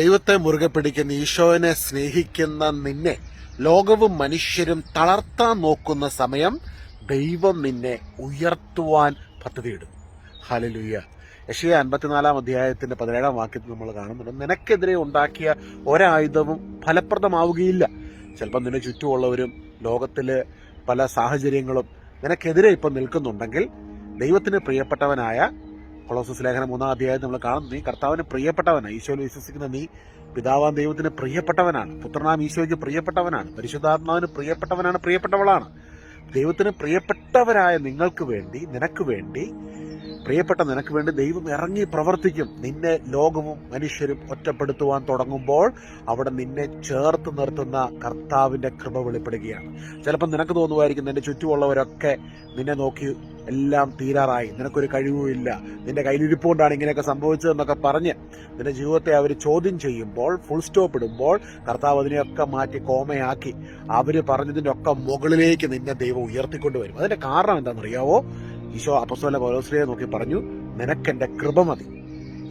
ദൈവത്തെ മുറുകെ പിടിക്കുന്ന ഈശോനെ സ്നേഹിക്കുന്ന നിന്നെ ലോകവും മനുഷ്യരും തളർത്താൻ നോക്കുന്ന സമയം ദൈവം നിന്നെ ഉയർത്തുവാൻ പദ്ധതിയിടും ഹലലുയ്യ യഷിയ അൻപത്തിനാലാം അധ്യായത്തിന്റെ പതിനേഴാം വാക്യത്തിൽ നമ്മൾ കാണുന്നുണ്ട്. നിനക്കെതിരെ ഉണ്ടാക്കിയ ഒരായുധവും ഫലപ്രദമാവുകയില്ല. ചിലപ്പോൾ നിന്നെ ചുറ്റുമുള്ളവരും ലോകത്തിലെ പല സാഹചര്യങ്ങളും നിനക്കെതിരെ ഇപ്പം നിൽക്കുന്നുണ്ടെങ്കിൽ ദൈവത്തിന് പ്രിയപ്പെട്ടവനായ കൊളോസസ് ലേഖനം മൂന്നാം അധ്യായം നമ്മൾ കാണുന്നു. നീ കർത്താവിന് പ്രിയപ്പെട്ടവനാണ്. ഈശോയിൽ വിശ്വസിക്കുന്ന നീ പിതാവാൻ ദൈവത്തിന് പ്രിയപ്പെട്ടവനാണ്. പുത്രനാം ഈശോയ്ക്ക് പ്രിയപ്പെട്ടവനാണ്. പരിശുദ്ധാത്മാവിന് പ്രിയപ്പെട്ടവനാണ് പ്രിയപ്പെട്ടവളാണ്. ദൈവത്തിന് പ്രിയപ്പെട്ടവരായ നിങ്ങൾക്ക് വേണ്ടി നിനക്ക് വേണ്ടി പ്രിയപ്പെട്ട നിനക്ക് വേണ്ടി ദൈവം ഇറങ്ങി പ്രവർത്തിക്കും. നിന്നെ ലോകവും മനുഷ്യരും ഒറ്റപ്പെടുത്തുവാൻ തുടങ്ങുമ്പോൾ അവിടെ നിന്നെ ചേർത്ത് നിർത്തുന്ന കർത്താവിന്റെ കൃപ വെളിപ്പെടുകയാണ്. ചിലപ്പോൾ നിനക്ക് തോന്നുമായിരിക്കും നിന്റെ ചുറ്റുമുള്ളവരൊക്കെ നിന്നെ നോക്കി എല്ലാം തീരാറായി. നിനക്കൊരു കഴിവുമില്ല നിന്റെ കയ്യിലിരിപ്പുകൊണ്ടാണ് ഇങ്ങനെയൊക്കെ സംഭവിച്ചതെന്നൊക്കെ പറഞ്ഞ് നിന്റെ ജീവിതത്തെ അവർ ചോദ്യം ചെയ്യുമ്പോൾ ഫുൾ സ്റ്റോപ്പ് ഇടുമ്പോൾ കർത്താവ് അതിനെയൊക്കെ മാറ്റി കോമയാക്കി അവർ പറഞ്ഞതിന്റെ ഒക്കെ മുകളിലേക്ക് നിന്നെ ദൈവം ഉയർത്തിക്കൊണ്ടുവരും. അതിന്റെ കാരണം എന്താണെന്നറിയാവോ? ഈശോ അപ്പസ്വല പൗലോസ്ലിയെ നോക്കി പറഞ്ഞു നിനക്കെന്റെ കൃപ മതി.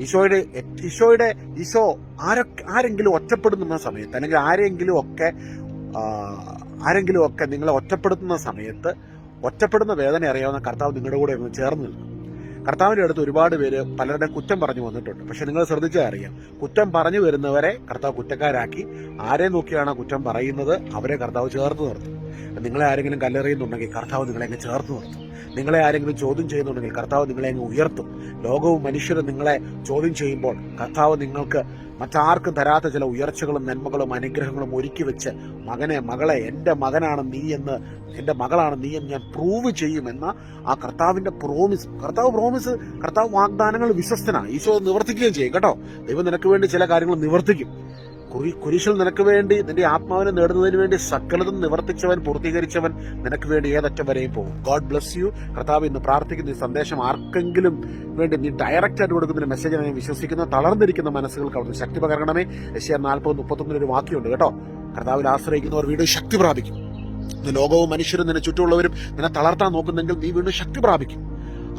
ഈശോയുടെ ഈശോയുടെ ഈശോ ആരൊക്കെ ആരെങ്കിലും ഒറ്റപ്പെടുന്ന സമയത്ത് അല്ലെങ്കിൽ ആരെങ്കിലും ഒക്കെ ആരെങ്കിലും ഒക്കെ നിങ്ങളെ ഒറ്റപ്പെടുത്തുന്ന സമയത്ത് ഒറ്റപ്പെടുന്ന വേദന അറിയാവുന്ന കർത്താവ് നിങ്ങളുടെ കൂടെ ചേർന്ന് നിൽക്കും. കർത്താവിന്റെ അടുത്ത് ഒരുപാട് പേര് പലരുടെ കുറ്റം പറഞ്ഞു വന്നിട്ടുണ്ട്. പക്ഷെ നിങ്ങൾ ശ്രദ്ധിച്ചാൽ അറിയാം കുറ്റം പറഞ്ഞു വരുന്നവരെ കർത്താവ് കുറ്റക്കാരാക്കി. ആരെ നോക്കിയാണ് കുറ്റം പറയുന്നത്? അവരെ കർത്താവ് ചേർത്ത് നിർത്തും. നിങ്ങളെ ആരെങ്കിലും കല്ലെറിയുന്നുണ്ടെങ്കിൽ കർത്താവ് നിങ്ങളെ ചേർത്ത് നിർത്തും. നിങ്ങളെ ആരെങ്കിലും ചോദ്യം ചെയ്യുന്നുണ്ടെങ്കിൽ കർത്താവ് നിങ്ങളെ അങ്ങ് ഉയർത്തും. ലോകവും മനുഷ്യരും നിങ്ങളെ ചോദ്യം ചെയ്യുമ്പോൾ കർത്താവ് നിങ്ങൾക്ക് മറ്റാർക്കും തരാത്ത ചില ഉയർച്ചകളും നന്മകളും അനുഗ്രഹങ്ങളും ഒരുക്കി വെച്ച് മകനെ മകളെ എന്റെ മകനാണ് നീ എന്ന് എന്റെ മകളാണ് നീ എന്ന് ഞാൻ പ്രൂവ് ചെയ്യുമെന്ന ആ കർത്താവിന്റെ പ്രോമിസ് കർത്താവ് പ്രോമിസ് കർത്താവ് വാഗ്ദാനങ്ങൾ വിശ്വസ്തനാണ്. ഈശോ നിവർത്തിക്കുകയും ചെയ്യും കേട്ടോ. ദൈവം നിനക്ക് വേണ്ടി ചില കാര്യങ്ങൾ നിവർത്തിക്കും. കുരിശിൽ നിനക്ക് വേണ്ടി നിന്റെ ആത്മാവിനെ നേടുന്നതിന് വേണ്ടി സകലതും നിവർത്തിച്ചവൻ പൂർത്തീകരിച്ചവൻ നിനക്ക് വേണ്ടി ഏതറ്റം വരെയും പോകും. ഗോഡ് ബ്ലസ് യു കർത്താവ് ഇന്ന് പ്രാർത്ഥിക്കുന്ന ഈ സന്ദേശം ആർക്കെങ്കിലും വേണ്ടി നീ ഡയറക്റ്റ് ആയിട്ട് കൊടുക്കുന്ന മെസ്സേജ് ഞാൻ വിശ്വസിക്കുന്ന തളർന്നിരിക്കുന്ന മനസ്സുകൾക്ക് അവിടുന്ന് ശക്തി പകരണമേ. ഏഷ്യ നാൽപ്പത് മുപ്പത്തൊന്നിൽ ഒരു വാക്യമുണ്ട് കേട്ടോ. കർത്താവിൽ ആശ്രയിക്കുന്നവർ വീണ്ടും ശക്തി പ്രാപിക്കും. ഇന്ന് ലോകവും മനുഷ്യരും നിന്നെ ചുറ്റുമുള്ളവരും നിന്നെ തളർത്താൻ നോക്കുന്നെങ്കിൽ നീ വീണ്ടും ശക്തി പ്രാപിക്കും.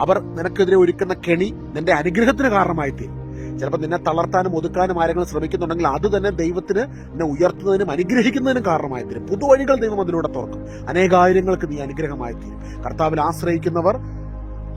അവർ നിനക്കെതിരെ ഒരുക്കുന്ന കെണി നിന്റെ അനുഗ്രഹത്തിന് കാരണമായി തീരും ചിലപ്പോൾ നിന്നെ തളർത്താനും ഒതുക്കാനും ആരെങ്കിലും ശ്രമിക്കുന്നുണ്ടെങ്കിൽ അത് തന്നെ ദൈവത്തിന് നിന്നെ ഉയർത്തുന്നതിനും അനുഗ്രഹിക്കുന്നതിനും കാരണമായി തീരും പുതുവഴികൾ ദൈവം അതിലൂടെ തുറക്കും. അനേകായിരങ്ങൾക്ക് നീ അനുഗ്രഹമായി തീരും കർത്താവിൽ ആശ്രയിക്കുന്നവർ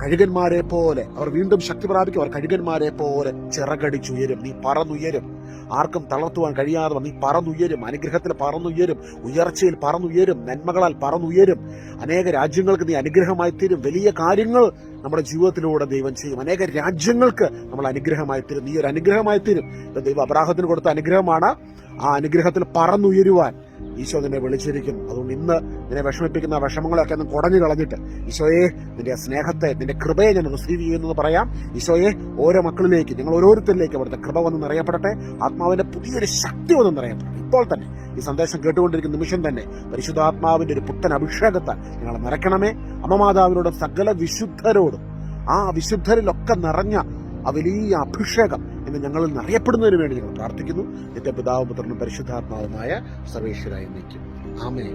കഴുകന്മാരെ പോലെ അവർ വീണ്ടും ശക്തി പ്രാപിക്കും. അവർ കഴുകന്മാരെ പോലെ ചിറകടിച്ചുയരും. നീ പറന്നുയരും. ആർക്കും തളർത്തുവാൻ കഴിയാതെ നീ പറന്നുയരും. അനുഗ്രഹത്തിൽ പറന്നുയരും. ഉയർച്ചയിൽ പറന്നുയരും. നന്മകളാൽ പറന്നുയരും. അനേക രാജ്യങ്ങൾക്ക് നീ അനുഗ്രഹമായി തീരും. വലിയ കാര്യങ്ങൾ നമ്മുടെ ജീവിതത്തിലൂടെ ദൈവം ചെയ്യും. അനേക രാജ്യങ്ങൾക്ക് നമ്മൾ അനുഗ്രഹമായി തീരും. നീ ഒരു അനുഗ്രഹമായി തീരും. ദൈവം അബ്രാഹത്തിന് കൊടുത്ത അനുഗ്രഹമാണ്. ആ അനുഗ്രഹത്തിൽ പറന്നുയരുവാൻ ഈശോ നിന്നെ വിളിച്ചിരിക്കുന്നു. അതുകൊണ്ട് ഇന്ന് നിന്നെ വിഷമിപ്പിക്കുന്ന വിഷമങ്ങളൊക്കെ ഒന്ന് കുടഞ്ഞു കളഞ്ഞിട്ട് ഈശോയെ നിന്റെ സ്നേഹത്തെ നിന്റെ കൃപയെ ഞാൻ റിസീവ് ചെയ്യുന്നത് പറയാം. ഈശോയെ ഓരോ മക്കളിലേക്ക് നിങ്ങൾ ഓരോരുത്തരിലേക്ക് അവിടുത്തെ കൃപ വന്ന് നിറയപ്പെടട്ടെ. ആത്മാവിന്റെ പുതിയൊരു ശക്തി വന്ന് നിറയപ്പെടട്ടെ. ഇപ്പോൾ തന്നെ ഈ സന്ദേശം കേട്ടുകൊണ്ടിരിക്കുന്ന നിമിഷം തന്നെ പരിശുദ്ധാത്മാവിന്റെ ഒരു പുത്തൻ അഭിഷേകത്താൽ നിങ്ങളെ നിറയ്ക്കണമേ. അമ്മമാതാവിനോടും സകല വിശുദ്ധരോടും ആ വിശുദ്ധരിലൊക്കെ നിറഞ്ഞ ആ വലിയ അഭിഷേകം എന്ന് ഞങ്ങളിൽ നിറയപ്പെടുന്നതിന് വേണ്ടി ഞങ്ങൾ പ്രാർത്ഥിക്കുന്നു. നിന്റെ പിതാവ് പുത്രനും പരിശുദ്ധാത്മാവുമായ സർവേശ്വരായി നിൽക്കും. ആമേ